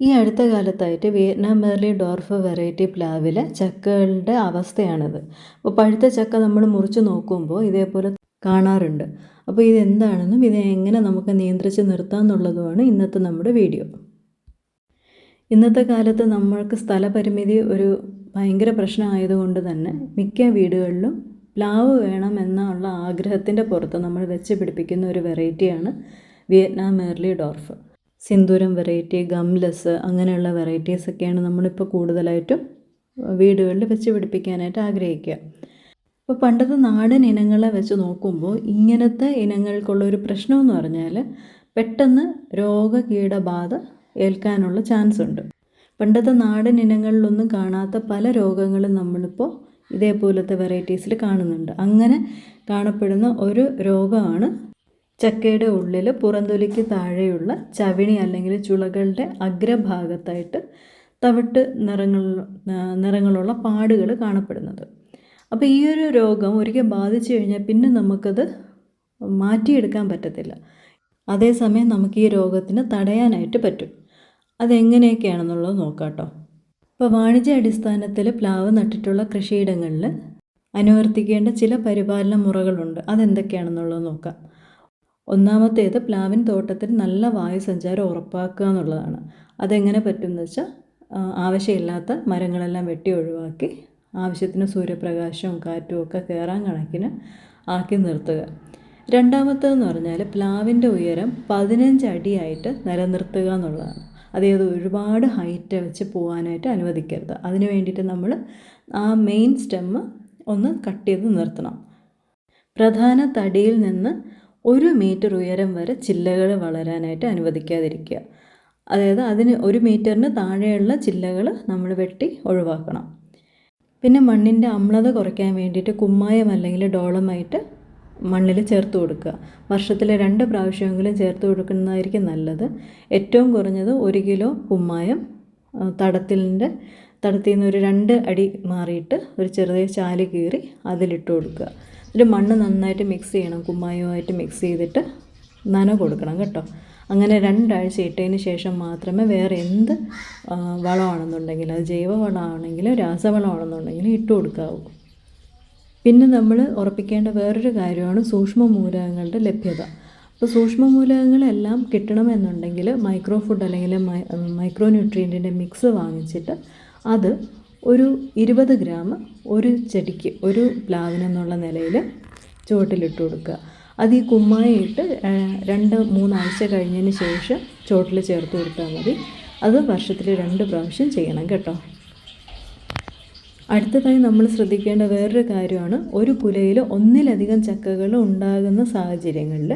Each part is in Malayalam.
ഈ അടുത്ത കാലത്തായിട്ട് വിയറ്റ്നാം മേർലി ഡോർഫ് വെറൈറ്റി പ്ലാവിലെ ചക്കകളുടെ അവസ്ഥയാണിത്. അപ്പോൾ പഴുത്ത ചക്ക നമ്മൾ മുറിച്ച് നോക്കുമ്പോൾ ഇതേപോലെ കാണാറുണ്ട്. അപ്പോൾ ഇതെന്താണെന്നും ഇത് എങ്ങനെ നമുക്ക് നിയന്ത്രിച്ച് നിർത്താമെന്നുള്ളതുമാണ് ഇന്നത്തെ നമ്മുടെ വീഡിയോ. ഇന്നത്തെ കാലത്ത് നമ്മൾക്ക് സ്ഥലപരിമിതി ഒരു ഭയങ്കര പ്രശ്നമായതുകൊണ്ട് തന്നെ മിക്ക വീടുകളിലും പ്ലാവ് വേണമെന്നുള്ള ആഗ്രഹത്തിന്റെ പുറത്ത് നമ്മൾ വെച്ച് പിടിപ്പിക്കുന്ന ഒരു വെറൈറ്റിയാണ് Vietnam മേർലി dwarf. Sindhooram variety gumless അങ്ങനെയുള്ള വെറൈറ്റീസൊക്കെയാണ് നമ്മളിപ്പോൾ കൂടുതലായിട്ടും വീടുകളിൽ വെച്ച് പിടിപ്പിക്കാനായിട്ട് ആഗ്രഹിക്കുക. അപ്പോൾ പണ്ടത്തെ നാടൻ ഇനങ്ങളെ വെച്ച് നോക്കുമ്പോൾ ഇങ്ങനത്തെ ഇനങ്ങൾക്കുള്ള ഒരു പ്രശ്നമെന്ന് പറഞ്ഞാൽ പെട്ടെന്ന് രോഗകീടബാധ ഏൽക്കാനുള്ള ചാൻസ് ഉണ്ട്. പണ്ടത്തെ നാടൻ ഇനങ്ങളിലൊന്നും കാണാത്ത പല രോഗങ്ങളും നമ്മളിപ്പോൾ ഇതേപോലത്തെ വെറൈറ്റീസിൽ കാണുന്നുണ്ട്. അങ്ങനെ കാണപ്പെടുന്ന ഒരു രോഗമാണ് ചക്കയുടെ ഉള്ളിൽ പുറന്തൊലിക്ക് താഴെയുള്ള ചവിണി അല്ലെങ്കിൽ ചുളകളുടെ അഗ്രഭാഗത്തായിട്ട് തവിട്ട് നിറങ്ങൾ നിറങ്ങളുള്ള പാടുകൾ കാണപ്പെടുന്നത്. അപ്പോൾ ഈ ഒരു രോഗം ഒരിക്കൽ ബാധിച്ചു കഴിഞ്ഞാൽ പിന്നെ നമുക്കത് മാറ്റിയെടുക്കാൻ പറ്റത്തില്ല. അതേസമയം നമുക്ക് ഈ രോഗത്തിന് തടയാനായിട്ട് പറ്റും. അതെങ്ങനെയൊക്കെയാണെന്നുള്ളത് നോക്കാം കേട്ടോ. ഇപ്പോൾ വാണിജ്യ അടിസ്ഥാനത്തിൽ പ്ലാവ് നട്ടിട്ടുള്ള കൃഷിയിടങ്ങളിൽ അനുവർത്തിക്കേണ്ട ചില പരിപാലന മുറകളുണ്ട്. അതെന്തൊക്കെയാണെന്നുള്ളത് നോക്കാം. ഒന്നാമത്തേത് പ്ലാവിൻ തോട്ടത്തിൽ നല്ല വായു സഞ്ചാരം ഉറപ്പാക്കുക എന്നുള്ളതാണ്. അതെങ്ങനെ പറ്റുമെന്ന് വെച്ചാൽ ആവശ്യമില്ലാത്ത മരങ്ങളെല്ലാം വെട്ടി ഒഴിവാക്കി ആവശ്യത്തിന് സൂര്യപ്രകാശവും കാറ്റും ഒക്കെ കയറാൻ കണക്കിന് ആക്കി നിർത്തുക. രണ്ടാമത്തേതെന്ന് പറഞ്ഞാൽ പ്ലാവിന്റെ ഉയരം പതിനഞ്ച് അടിയായിട്ട് നിലനിർത്തുക എന്നുള്ളതാണ്. അതായത് ഒരുപാട് ഹൈറ്റ് വെച്ച് പോകാനായിട്ട് അനുവദിക്കരുത്. അതിന് വേണ്ടിയിട്ട് നമ്മൾ ആ മെയിൻ സ്റ്റെമ്മ് ഒന്ന് കട്ട് ചെയ്ത് നിർത്തണം. പ്രധാന തടിയിൽ നിന്ന് ഒരു മീറ്റർ ഉയരം വരെ ചില്ലകൾ വളരാനായിട്ട് അനുവദിക്കാതിരിക്കുക. അതായത് അതിന് ഒരു മീറ്ററിന് താഴെയുള്ള ചില്ലകൾ നമ്മൾ വെട്ടി ഒഴിവാക്കണം. പിന്നെ മണ്ണിന്റെ അമ്ലത കുറയ്ക്കാൻ വേണ്ടിയിട്ട് കുമ്മായം അല്ലെങ്കിൽ ഡോളമായിട്ട് മണ്ണിൽ ചേർത്ത് കൊടുക്കുക. വർഷത്തിൽ രണ്ട് പ്രാവശ്യമെങ്കിലും ചേർത്ത് കൊടുക്കുന്നതായിരിക്കും നല്ലത്. ഏറ്റവും കുറഞ്ഞത് ഒരു കിലോ കുമ്മായം തടത്തിലിന്റെ തടത്തിൽ നിന്ന് ഒരു രണ്ട് അടി മാറിയിട്ട് ഒരു ചെറിയ ചാൽ കീറി അതിലിട്ട് കൊടുക്കുക. ഇതിൽ മണ്ണ് നന്നായിട്ട് മിക്സ് ചെയ്യണം കുമ്മായവുമായിട്ട് മിക്സ് ചെയ്തിട്ട് നന കൊടുക്കണം കേട്ടോ. അങ്ങനെ രണ്ടാഴ്ച ഇട്ടതിന് ശേഷം മാത്രമേ വേറെ എന്ത് വളമാണെന്നുണ്ടെങ്കിലും അത് ജൈവ വളമാണെങ്കിലും രാസവളമാണെന്നുണ്ടെങ്കിലും ഇട്ട് കൊടുക്കാവൂ. പിന്നെ നമ്മൾ ഉറപ്പിക്കേണ്ട വേറൊരു കാര്യമാണ് സൂക്ഷ്മ മൂലകങ്ങളുടെ ലഭ്യത. അപ്പോൾ സൂക്ഷ്മ മൂലകങ്ങളെല്ലാം കിട്ടണമെന്നുണ്ടെങ്കിൽ മൈക്രോ ഫുഡ് അല്ലെങ്കിൽ മൈക്രോ ന്യൂട്രിയന്റിന്റെ മിക്സ് വാങ്ങിച്ചിട്ട് അത് ഒരു ഇരുപത് ഗ്രാം ഒരു ചെടിക്ക് ഒരു പ്ലാവിനെന്നുള്ള നിലയിൽ ചുവട്ടിലിട്ട് കൊടുക്കുക. അത് ഈ കുമ്മായിട്ട് രണ്ട് മൂന്നാഴ്ച കഴിഞ്ഞതിന് ശേഷം ചുവട്ടിൽ ചേർത്ത് കൊടുത്താൽ മതി. അത് വർഷത്തിൽ രണ്ട് പ്രാവശ്യം ചെയ്യണം കേട്ടോ. അടുത്തതായി നമ്മൾ ശ്രദ്ധിക്കേണ്ട വേറൊരു കാര്യമാണ് ഒരു കുലയിൽ ഒന്നിലധികം ചക്കകൾ ഉണ്ടാകുന്ന സാഹചര്യങ്ങളിൽ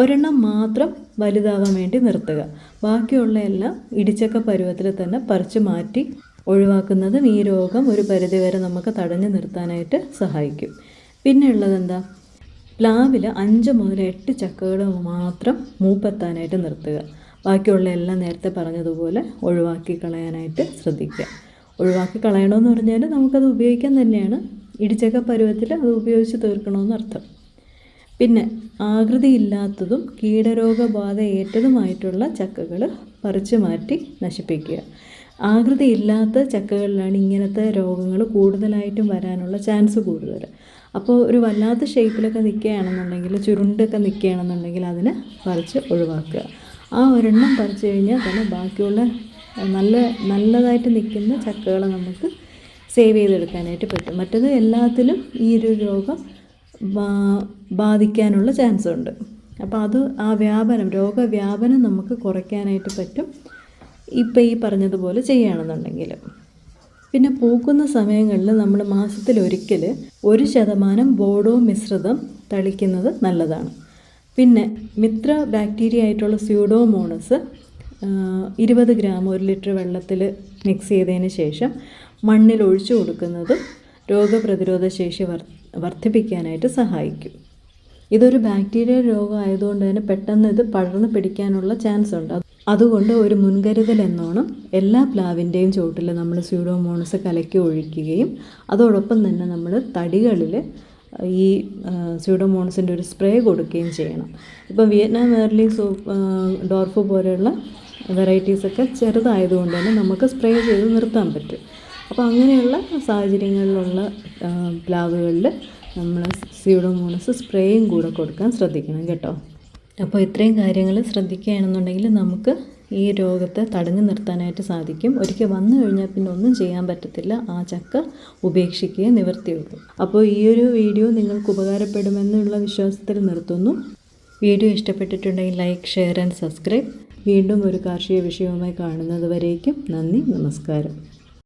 ഒരെണ്ണം മാത്രം വലുതാവാൻ വേണ്ടി നിർത്തുക. ബാക്കിയുള്ള എല്ലാം ഇടിച്ചക്ക പരുവത്തിൽ തന്നെ പറിച്ചു മാറ്റി ഒഴിവാക്കുന്നതും ഈ രോഗം ഒരു പരിധിവരെ നമുക്ക് തടഞ്ഞു നിർത്താനായിട്ട് സഹായിക്കും. പിന്നെ ഉള്ളത് എന്താ പ്ലാവിൽ അഞ്ച് മുതൽ എട്ട് ചക്കകൾ മാത്രം മൂപ്പെത്താനായിട്ട് നിർത്തുക. ബാക്കിയുള്ള എല്ലാം നേരത്തെ പറഞ്ഞതുപോലെ ഒഴിവാക്കി കളയാനായിട്ട് ശ്രദ്ധിക്കുക. ഒഴിവാക്കി കളയണമെന്ന് പറഞ്ഞാൽ നമുക്കത് ഉപയോഗിക്കാൻ തന്നെയാണ്. ഇടിച്ചക്ക പരുവത്തിൽ അത് ഉപയോഗിച്ച് തീർക്കണമെന്നർത്ഥം പിന്നെ ആകൃതിയില്ലാത്തതും കീടരോഗബാധ ഏറ്റതുമായിട്ടുള്ള ചക്കകൾ പറിച്ചു മാറ്റി നശിപ്പിക്കുക. ആകൃതിയില്ലാത്ത ചക്കകളിലാണ് ഇങ്ങനത്തെ രോഗങ്ങൾ കൂടുതലായിട്ടും വരാനുള്ള ചാൻസ് കൂടുതൽ. അപ്പോൾ ഒരു വല്ലാത്ത ഷേപ്പിലൊക്കെ നിൽക്കുകയാണെന്നുണ്ടെങ്കിൽ ചുരുണ്ടൊക്കെ നിൽക്കുകയാണെന്നുണ്ടെങ്കിൽ അതിനെ പറിച്ച് ഒഴിവാക്കുക. ആ ഒരെണ്ണം പറിച്ചു കഴിഞ്ഞാൽ തന്നെ ബാക്കിയുള്ള നല്ല നല്ലതായിട്ട് നിൽക്കുന്ന ചക്കകളെ നമുക്ക് സേവ് ചെയ്തെടുക്കാനായിട്ട് പറ്റും. മറ്റത് എല്ലാത്തിലും ഈ ഒരു രോഗം ബാധിക്കാനുള്ള ചാൻസ് ഉണ്ട്. അപ്പോൾ അത് ആ വ്യാപനം രോഗവ്യാപനം നമുക്ക് കുറയ്ക്കാനായിട്ട് പറ്റും. ഇപ്പം ഈ പറഞ്ഞതുപോലെ ചെയ്യുകയാണെന്നുണ്ടെങ്കിൽ. പിന്നെ പൂക്കുന്ന സമയങ്ങളിൽ നമ്മൾ മാസത്തിലൊരിക്കൽ ഒരു ശതമാനം ബോഡോ മിശ്രിതം തളിക്കുന്നത് നല്ലതാണ്. പിന്നെ മിത്ര ബാക്ടീരിയ ആയിട്ടുള്ള സ്യൂഡോമോണസ് ഇരുപത് ഗ്രാം ഒരു ലിറ്റർ വെള്ളത്തിൽ മിക്സ് ചെയ്തതിന് ശേഷം മണ്ണിൽ ഒഴിച്ചു കൊടുക്കുന്നത് രോഗപ്രതിരോധ ശേഷി വർദ്ധിപ്പിക്കാനായിട്ട് സഹായിക്കും. ഇതൊരു ബാക്ടീരിയ രോഗമായതുകൊണ്ട് തന്നെ പെട്ടെന്ന് ഇത് പടർന്നു പിടിക്കാനുള്ള ചാൻസ് ഉണ്ട് അതുകൊണ്ട് ഒരു മുൻകരുതൽ എന്നോണം എല്ലാ പ്ലാവിന്റെയും ചുവട്ടിൽ നമ്മൾ സ്യൂഡോമോണസ് കലക്കി ഒഴിക്കുകയും അതോടൊപ്പം തന്നെ നമ്മൾ തടികളിൽ ഈ സ്യൂഡോമോണസിന്റെ ഒരു സ്പ്രേ കൊടുക്കുകയും ചെയ്യണം. ഇപ്പോൾ വിയറ്റ്നാം എയർലി സോ ഡോർഫ് പോലെയുള്ള വെറൈറ്റീസൊക്കെ ചെറുതായതുകൊണ്ട് തന്നെ നമുക്ക് സ്പ്രേ ചെയ്ത് നിർത്താൻ പറ്റും. അപ്പോൾ അങ്ങനെയുള്ള സാഹചര്യങ്ങളിലുള്ള പ്ലാവുകളിൽ നമ്മൾ സ്യൂഡോമോണസ് സ്പ്രേയും കൂടെ കൊടുക്കാൻ ശ്രദ്ധിക്കണം കേട്ടോ. അപ്പോൾ ഇത്രയും കാര്യങ്ങൾ ശ്രദ്ധിക്കുകയാണെന്നുണ്ടെങ്കിൽ നമുക്ക് ഈ രോഗത്തെ തടഞ്ഞു നിർത്താനായിട്ട് സാധിക്കും. ഒരിക്കൽ വന്നു കഴിഞ്ഞാൽ പിന്നെ ഒന്നും ചെയ്യാൻ പറ്റത്തില്ല. ആ ചക്ക ഉപേക്ഷിക്കുക നിവർത്തിയുള്ളൂ. അപ്പോൾ ഈ ഒരു വീഡിയോ നിങ്ങൾക്ക് ഉപകാരപ്പെടുമെന്നുള്ള വിശ്വാസത്തിൽ നിർത്തുന്നു. വീഡിയോ ഇഷ്ടപ്പെട്ടിട്ടുണ്ടെങ്കിൽ ലൈക്ക് ഷെയർ ആൻഡ് സബ്സ്ക്രൈബ്. വീണ്ടും ഒരു കാർഷിക വിഷയവുമായി കാണുന്നത് വരേക്കും നന്ദി നമസ്കാരം.